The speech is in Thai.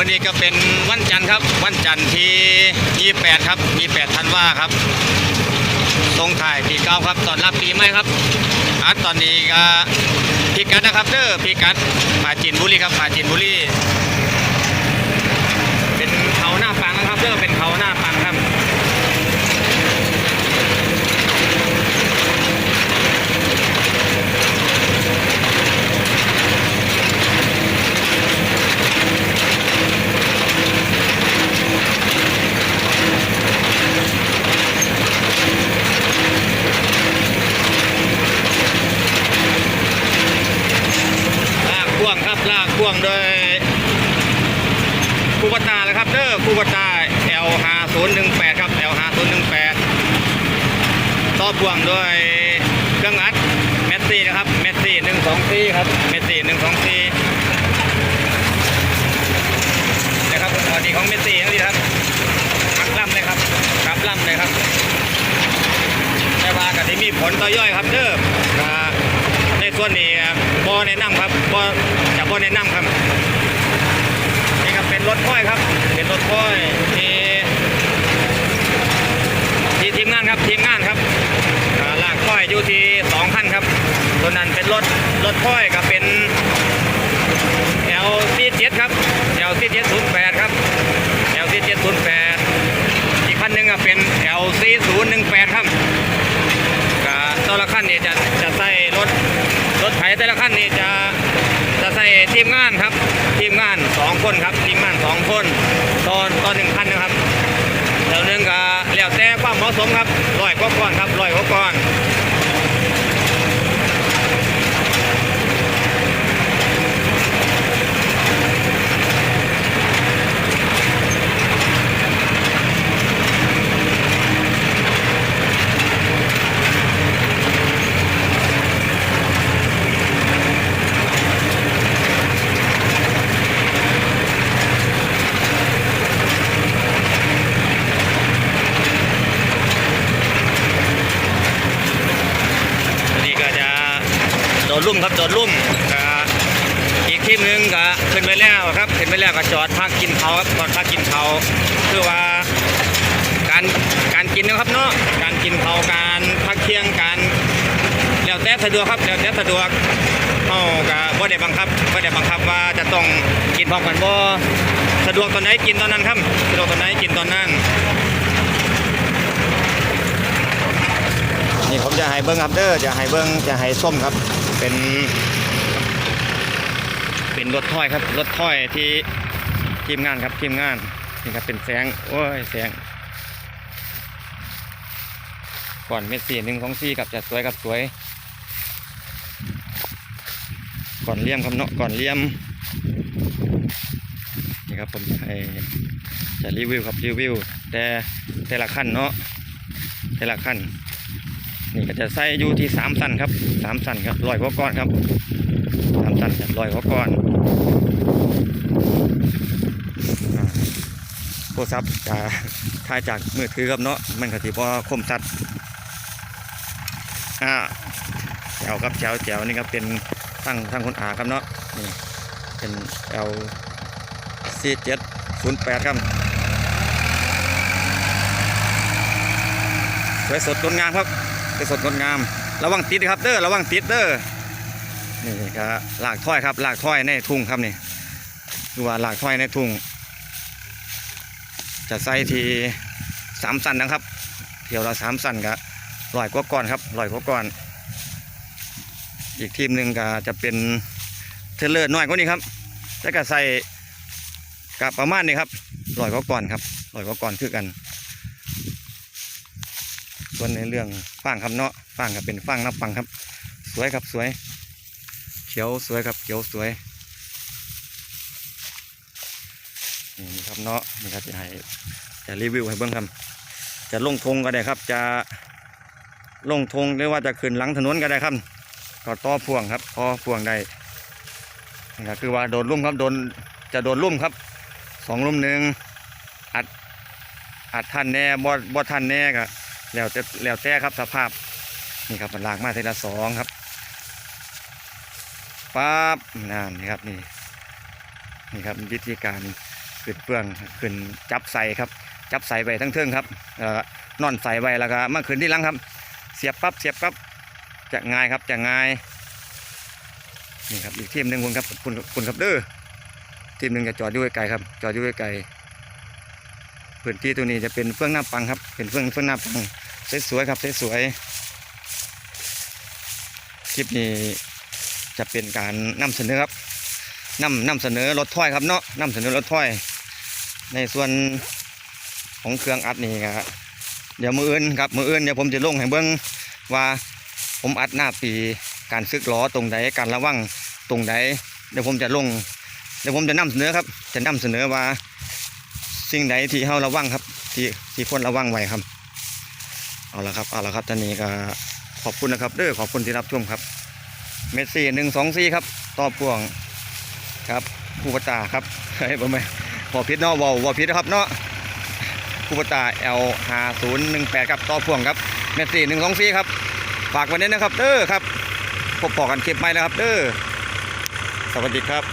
วันนี้ก็เป็นวันจันทร์ครับ วันจันทร์ที่ 28 ครับ28ธันวาครับตรงถ่ายปีเก้าครับตอนรับปีใหม่ครับอัดตอนนี้ก็พิกัดนะครับเด้อพิกัดมาจินบุรีครับมาจินบุรี L5018 ครับ L5018 ต่อพ่วงด้วยเครื่องอัดเมสซี่นะครับเมสซี่หนึ่งสองซีครับเมสซี่หนึ่งสองซีนะครับพอดีของเมสซี่นะครับขับล่ำเลยครับขับล่ำเลยครับแต่ว่ากับที่มีผลต่อย่อยครับเด้อในส่วนนี้บอแนะนำครับบอจะบอแนะนำครับนี่ครับเป็นรถค่อยครับ เป็นรถค่อยที่านครับทีมงานครับลากค่อยอยู่ที่สองคันครับ ตัวนั้นเป็นรถรถค่อยก็เป็น L C 7ครับ L C 7 0 8ครับ L C 7 0 8อีกคันหนึ่งก็เป็น L C 0 1 8ครับก็แต่ละขั้นนี่จะจะใส่รถรถไถแต่ละขั้นนี่จะจะใส่ทีมงานครับ ทีมงานสองคนครับ ทีมงานสองคน ตอนตอนหนึ่งคันนะครับ แล้วแต่ความเหมาะสมครับร้อยกว่าก้อนครับร้อยกว่าก้อนก็จะโดนลุ่มครับโดนลุ่มก็อีกทีมหนึงก็ขึ้นไปแล้วครับขึ้นไปแล้วก็จอดพักกินเขาครับจอดพักกินเขาคือว่าการการกินนะครับเนาะการกินเขาการพักเที่ยงการแล้วแต่สะดวกครับแล้วแต่สะดวกเขาก็บ่ได้บังคับบ่ได้บังคับว่าจะต้องกินพร้อมกันบ่สะดวกตอนไหนกินตอนนั้นครับสะดวกตอนไหนกินตอนนั้น นี่ผม จะให้เบิ้งครับเด้อจะให้เบิ้งจะให้ส้มครับ เป็น เป็นรถถ้อยครับรถถ้อยที่ทีมงานครับทีมงานนี่ครับเป็นแสงโอ้ยแสงก่อนเมสซี่หนึ่งของซี่กับจะสวยกับสวย ก่อนเลี่ยมครับเนาะก่อนเลี่ยมนี่ครับผมให้จะรีวิวครับรีวิว แต่แต่ละขั้นเนาะแต่ละขั้น นี่ก็จะใส่อยู่ที่สามสันครับสามสันครับลอยกว่าก้อนครับสามสันครับลอยกว่าก้อนโทรศัพท์จะถ่ายจากมือถือครับเนาะมันก็สิบ่คมชัดอ่าแจวครับแจวแจวนี่ครับเป็นตั้งตั้งคนอาครับเนาะนี่เป็น L C 7 0 8ครับสวยสดงดงามครับ เป็นสดงดงาม ระวังติดครับเด้อระวังติดเด้อนี่ก็ลากถ้อยครับหลากถ้อยในทุ่งครับนี่ดูว่าหลากถ้อยในทุ่งจะใส่ทีสามสันนะครับเที่ยวละสามสันก็ลอยกว่าก้อนครับลอยกว่าก้อน อีกทีมหนึ่งก็จะเป็นเทเลอร์น้อยกว่านี้ครับแล้วก็ใส่กับประมาณนี้ครับลอยกว่าก้อนครับลอยกว่าก้อนคือกัน ส่วนในเรื่องฟางครับเนาะฟางก็เป็นฟางนับฟังครับ สวยครับสวย เขียวสวยครับเขียวสวยนี่ครับเนาะนี่ครับจะให้จะรีวิวให้เบิ่งครับ จะลงทงก็ได้ครับ จะลงทงหรือว่าจะขึ้นหลังถนนก็ได้ครับก็ต่อพ่วงครับต่อพ่วงได้นี่ก็คือว่าโดนลุ่มครับโดนจะโดนลุ่มครับสองลุ่มหนึ่งอัดอัดทันแน่บ่บ่ทันแน่ก็ แล้วแต่แล้วแต่ครับสภาพนี่ครับมันลากมาทีละสองครับปั๊บนั่นนี่ครับนี่นี่ครับวิธีการขึ้นเฟืองขึ้นจับใส่ครับจับใส่ไปทั้งเทิงครับนอนใส่ไว้แล้วก็มาขึ้นที่ลังครับ เสียบปั๊บเสียบปั๊บจะง่ายครับจะง่ายนี่ครับอีกทีมหนึ่งคุณครับคุณคุณครับเด้อทีมหนึ่งจะจอดอยู่ไกลครับจอดอยู่ไกล พื้นที่ตัวนี้จะเป็นเฟื่องหน้าปังครับเป็นเฟื่องเฟื่องหน้าปังสวยๆครับสวยๆคลิปนี้จะเป็นการนำเสนอครับนำนำเสนอรถถ้อยครับเนาะนำเสนอรถถ้อย ในส่วนของเครื่องอัดนี่ครับเดี๋ยวมืออื่นครับมืออื่นเดี๋ยวผมจะลงให้เบิ้งว่าผมอัดหน้าปีการซึกล้อตรงใดการระวังตรงใดเดี๋ยวผมจะลงเดี๋ยวผมจะนำเสนอครับ จะนำเสนอว่า สิ่งใดที่เฮาระวังครับ ที่ที่ควรระวังไว้ครับ เอาละครับเอาละครับท่านนี้ก็ขอบคุณนะครับเด้อขอบคุณที่รับชมครับ เมสซี่หนึ่งสองสี่ครับต่อพ่วงครับผู้ปตาครับเฮ้ยผมไม่พอพิษเนาะวอวอพิษนะครับเนาะผู้ประตา L ห้าศูนย์หนึ่งแปดครับต่อพ่วงครับเมสซี่หนึ่งสองสี่ครับฝากไว้ด้วยนะครับเด้อครับพบปอกันคลิปใหม่นะครับเด้อสวัสดีครับ